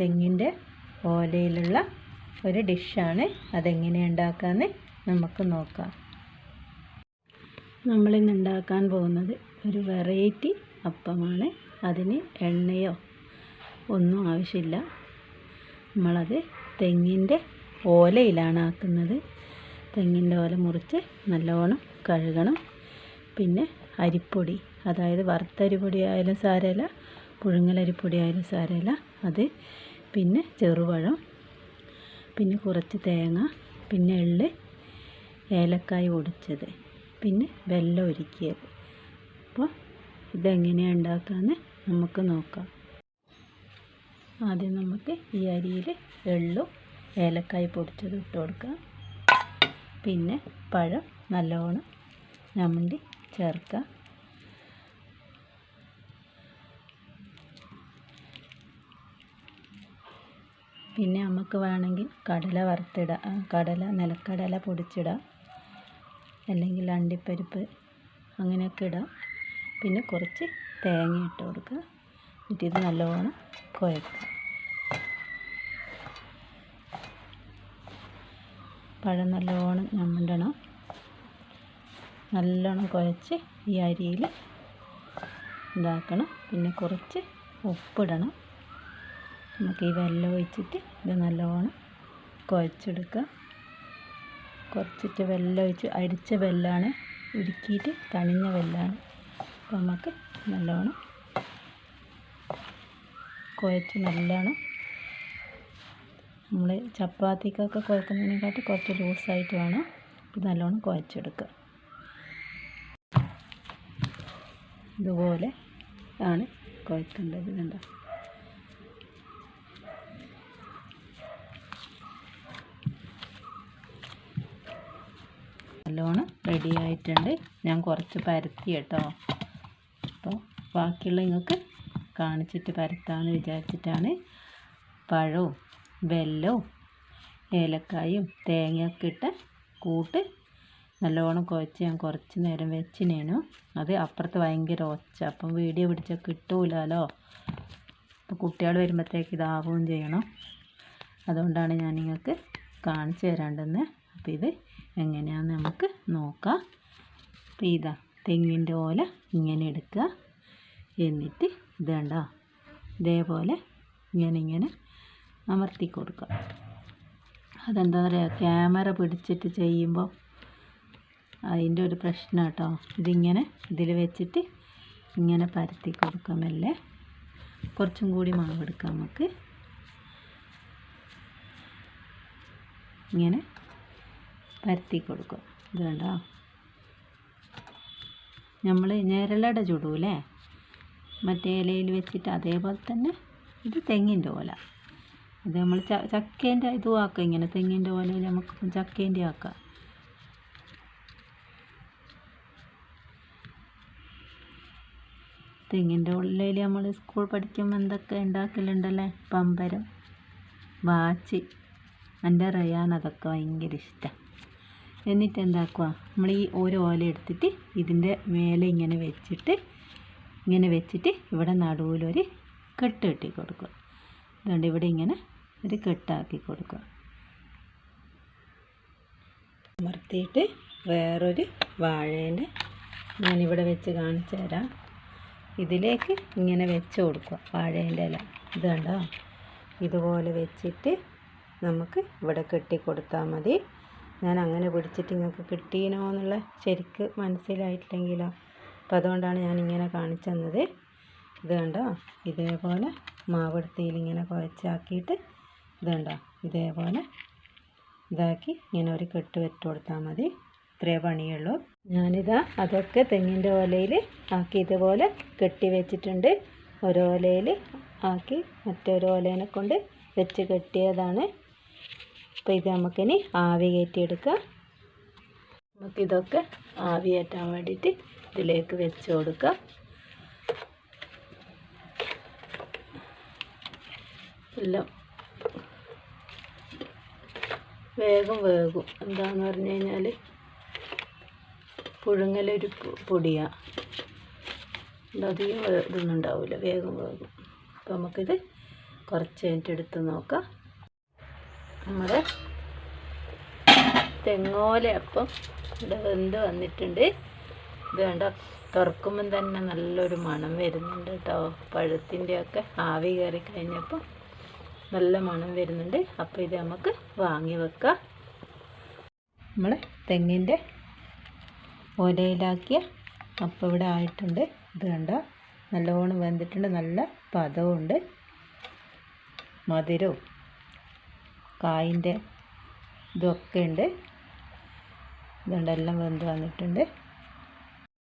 തെങ്ങിന്റെ ഓലയിലുള്ള ഒരു ഡിഷാണ് അതെങ്ങനെ ഉണ്ടാക്കാമെന്ന് നമുക്ക് നോക്കാം. നമ്മളിന്ന് ഉണ്ടാക്കാൻ പോകുന്നത് ഒരു വെറൈറ്റി അപ്പമാണ്. അതിന് എണ്ണയോ ഒന്നും ആവശ്യമില്ല. നമ്മളത് തെങ്ങിന്റെ ഓലയിലാണ് ആക്കുന്നത്. തെങ്ങിന്റെ ഓല മുറിച്ച് നല്ലോണം കഴുകണം. പിന്നെ അരിപ്പൊടി അതായത് വറുത്തരിപ്പൊടി ആയാലും സാരമില്ല പുഴുങ്ങലരിപ്പൊടി ആയാലും സാരമില്ല. അത് പിന്നെ ചെറുപഴം പിന്നെ കുറച്ച് തേങ്ങ പിന്നെ എള്ള് ഏലക്കായ പൊടിച്ചത് പിന്നെ വെല്ലം ഒരുക്കിയത്. അപ്പോൾ ഇതെങ്ങനെയാണ് ഉണ്ടാക്കാമെന്ന് നമുക്ക് നോക്കാം. ആദ്യം നമുക്ക് ഈ അരിയിൽ എള്ളും ഏലക്കായ പൊടിച്ചത് ഇട്ട് കൊടുക്കാം. പിന്നെ പഴം നല്ലോണം ഞമ്മണ്ടി ചേർക്കാം. പിന്നെ നമുക്ക് വേണമെങ്കിൽ കടല വറുത്തിടാം കടല നിലക്കടല പൊടിച്ചിടാം. അല്ലെങ്കിൽ അണ്ടിപ്പരിപ്പ് അങ്ങനെയൊക്കെ ഇടാം. പിന്നെ കുറച്ച് തേങ്ങ ഇട്ട് കൊടുക്കുക എന്നിട്ട് ഇത് നല്ലോണം കുഴക്കുക. പഴം നല്ലോണം ഞമ്മണ്ടണം നല്ലോണം കുഴച്ച് ഈ അരിയിൽ ഇതാക്കണം. പിന്നെ കുറച്ച് ഉപ്പിടണം. നമുക്ക് ഈ വെല്ലം ഒഴിച്ചിട്ട് ഇത് നല്ലോണം കുഴച്ചെടുക്കുക കുറച്ചിട്ട് വെല്ലം ഒഴിച്ച് അരിച്ച വെല്ലമാണ് ഉരുക്കിയിട്ട് തണിഞ്ഞ വെല്ലമാണ് അപ്പോൾ നമുക്ക് നല്ലോണം കുഴച്ച് നല്ലോണം നമ്മൾ ചപ്പാത്തിക്കൊക്കെ കുഴക്കുന്നതിനെക്കാട്ടി കുറച്ച് ലൂസായിട്ട് വേണം ഇത് നല്ലോണം കുഴച്ചെടുക്കുക ഇതുപോലെ ആണ് കുഴക്കേണ്ടത് കണ്ടോ? നല്ലോണം റെഡി ആയിട്ടുണ്ട്. ഞാൻ കുറച്ച് പരത്തി കേട്ടോ. അപ്പോൾ ബാക്കിയുള്ള നിങ്ങൾക്ക് കാണിച്ചിട്ട് പരത്താമെന്ന് വിചാരിച്ചിട്ടാണ്. പഴവും വെല്ലവും ഏലക്കായും തേങ്ങയൊക്കെ ഇട്ട് കൂട്ട് നല്ലോണം കുഴച്ച് ഞാൻ കുറച്ച് നേരം വെച്ചിനേനു. അത് അപ്പുറത്ത് ഭയങ്കര ഒച്ച. അപ്പം വീഡിയോ പിടിച്ചാൽ കിട്ടൂലല്ലോ അപ്പോൾ കുട്ടികൾ വരുമ്പോഴത്തേക്ക് ഇതാവുകയും ചെയ്യണം. അതുകൊണ്ടാണ് ഞാൻ നിങ്ങൾക്ക് കാണിച്ചു തരാണ്ടെന്ന്. അപ്പോൾ ഇത് എങ്ങനെയാണെന്ന് നമുക്ക് നോക്കാം. അപ്പോൾ ഇതാ തെങ്ങിന്റെ ഓല ഇങ്ങനെ എടുക്കുക. എന്നിട്ട് ഇത് ഇതേപോലെ ഇങ്ങനെ ഇങ്ങനെ അമർത്തി കൊടുക്കുക. അതെന്താ പറയുക ക്യാമറ പിടിച്ചിട്ട് ചെയ്യുമ്പോൾ അതിന്റെ ഒരു പ്രശ്നം കേട്ടോ. ഇതിങ്ങനെ ഇതിൽ വെച്ചിട്ട് ഇങ്ങനെ പരത്തി കൊടുക്കാം മെല്ലെ. കുറച്ചും കൂടി മാവെടുക്കാം നമുക്ക്. ഇങ്ങനെ പരത്തി കൊടുക്കും. ഇത് കണ്ടോ? നമ്മൾ ഞെരലട ചുടൂലേ? മറ്റേ ഇലയിൽ വെച്ചിട്ട് അതേപോലെ തന്നെ ഇത് തെങ്ങിന്റെ ഓല. ഇത് നമ്മൾ ച ചക്കേന്റെ ഇതും ആക്കാം ഇങ്ങനെ. തെങ്ങിന്റെ ഓലയിൽ നമുക്ക് ചക്കേന്റെ ആക്കാം. തെങ്ങിന്റെ ഉള്ളിൽ നമ്മൾ സ്കൂൾ പഠിക്കുമ്പോൾ എന്തൊക്കെ ഉണ്ടാക്കലുണ്ടല്ലേ? പമ്പരം വാച്ച് എന്റെ റയാൻ അതൊക്കെ ഭയങ്കര ഇഷ്ടമാണ് എന്നിട്ട് എന്താക്കുക നമ്മൾ ഈ ഓരോ ഓല എടുത്തിട്ട് ഇതിന്റെ മേലെ ഇങ്ങനെ വെച്ചിട്ട് ഇങ്ങനെ വെച്ചിട്ട് ഇവിടെ നടുവിലൊരു കെട്ട് കെട്ടി കൊടുക്കുക. അതുകൊണ്ട് ഇവിടെ ഇങ്ങനെ ഒരു കെട്ടാക്കി കൊടുക്കുക. അമർത്തിയിട്ട് വേറൊരു വാഴേന്റെ ഞാനിവിടെ വെച്ച് കാണിച്ചു തരാം. ഇതിലേക്ക് ഇങ്ങനെ വെച്ച് കൊടുക്കുക വാഴേന്റെ ഇല. കണ്ടോ? ഇതുപോലെ വെച്ചിട്ട് നമുക്ക് ഇവിടെ കെട്ടി കൊടുത്താൽ മതി. ഞാൻ അങ്ങനെ പിടിച്ചിട്ട് നിങ്ങൾക്ക് കിട്ടീനോ എന്നുള്ള ശരിക്ക് മനസ്സിലായിട്ടില്ലെങ്കിലോ. അപ്പം അതുകൊണ്ടാണ് ഞാൻ ഇങ്ങനെ കാണിച്ചു തന്നത്. ഇത് കണ്ടോ? ഇതേപോലെ മാവെടുത്തിയിൽ ഇങ്ങനെ കുഴച്ചാക്കിയിട്ട് ഇത് കണ്ടോ? ഇതേപോലെ ഇതാക്കി ഇങ്ങനെ ഒരു കെട്ട് വെട്ട് കൊടുത്താൽ മതി. ഇത്രേ പണിയുള്ളൂ. ഞാനിതാ അതൊക്കെ തെങ്ങിന്റെ ഓലയിൽ ആക്കി ഇതുപോലെ കെട്ടി വെച്ചിട്ടുണ്ട്. ഒരു ഓലയിൽ ആക്കി മറ്റൊരു ഓലേനെ കൊണ്ട് വെച്ച് കെട്ടിയതാണ് അപ്പോൾ ഇത് നമുക്കിനി ആവി കയറ്റിയെടുക്കാം. നമുക്കിതൊക്കെ ആവി കയറ്റാൻ വേണ്ടിയിട്ട് ഇതിലേക്ക് വെച്ച് കൊടുക്കാം. എല്ലാം വേഗം വേകും. എന്താന്ന് പറഞ്ഞു കഴിഞ്ഞാൽ പുഴുങ്ങലൊരു പൊടിയാണ് അധികം ഇതൊന്നും ഉണ്ടാവില്ല. വേഗം വേഗം അപ്പോൾ നമുക്കിത് കുറച്ച് കഴിഞ്ഞിട്ട് എടുത്ത് നോക്കാം. നമ്മുടെ തെങ്ങോല അപ്പം ഇവിടെ വെന്ത് വന്നിട്ടുണ്ട്. ഇത് കണ്ട? തുറക്കുമ്പം തന്നെ നല്ലൊരു മണം വരുന്നുണ്ട് കേട്ടോ. പഴത്തിന്റെയൊക്കെ ആവി കയറി കഴിഞ്ഞപ്പോൾ നല്ല മണം വരുന്നുണ്ട്. അപ്പോൾ ഇത് നമുക്ക് വാങ്ങി വെക്കാം. നമ്മൾ തെങ്ങിന്റെ ഓലയിലാക്കിയ അപ്പം ഇവിടെ ആയിട്ടുണ്ട്. ഇത് കണ്ട? നല്ലോണം വെന്തിട്ടുണ്ട്. നല്ല പദവുമുണ്ട് മധുരവും. കായിന്റെ ഇതൊക്കെ ഉണ്ട്. ഇതുകൊണ്ട് എല്ലാം വെന്ത് വന്നിട്ടുണ്ട്.